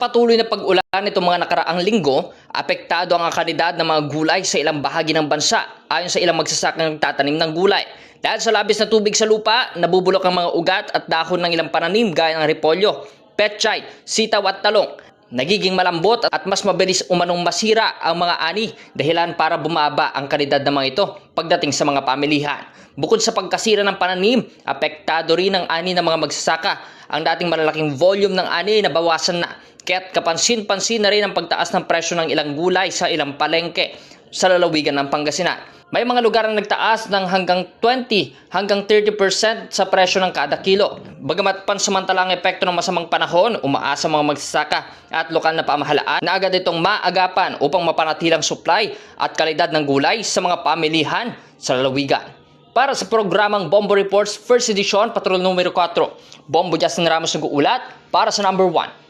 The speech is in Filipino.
Patuloy na pag-ulan nitong mga nakaraang linggo, apektado ang kalidad ng mga gulay sa ilang bahagi ng bansa ayon sa ilang magsasakang nagtatanim ng gulay. Dahil sa labis na tubig sa lupa, nabubulok ang mga ugat at dahon ng ilang pananim gaya ng repolyo, petchay, sitaw at talong. Nagiging malambot at mas mabilis umanong masira ang mga ani dahilan para bumaba ang kalidad ng mga ito pagdating sa mga pamilihan. Bukod sa pagkasira ng pananim, apektado rin ang ani ng mga magsasaka. Ang dating malalaking volume ng ani nabawasan na. Kaya't kapansin-pansin na rin ang pagtaas ng presyo ng ilang gulay sa ilang palengke sa lalawigan ng Pangasinan. May mga lugar na nagtaas ng hanggang 20 hanggang 30% sa presyo ng kada kilo. Bagamat pansamantala ang epekto ng masamang panahon, umaasa mga magsasaka at lokal na pamahalaan na agad itong maagapan upang mapanatilang supply at kalidad ng gulay sa mga pamilihan sa lalawigan. Para sa programang Bombo Reports First Edition, Patrol numero 4, Bombo Justin Ramos nag-uulat para sa number 1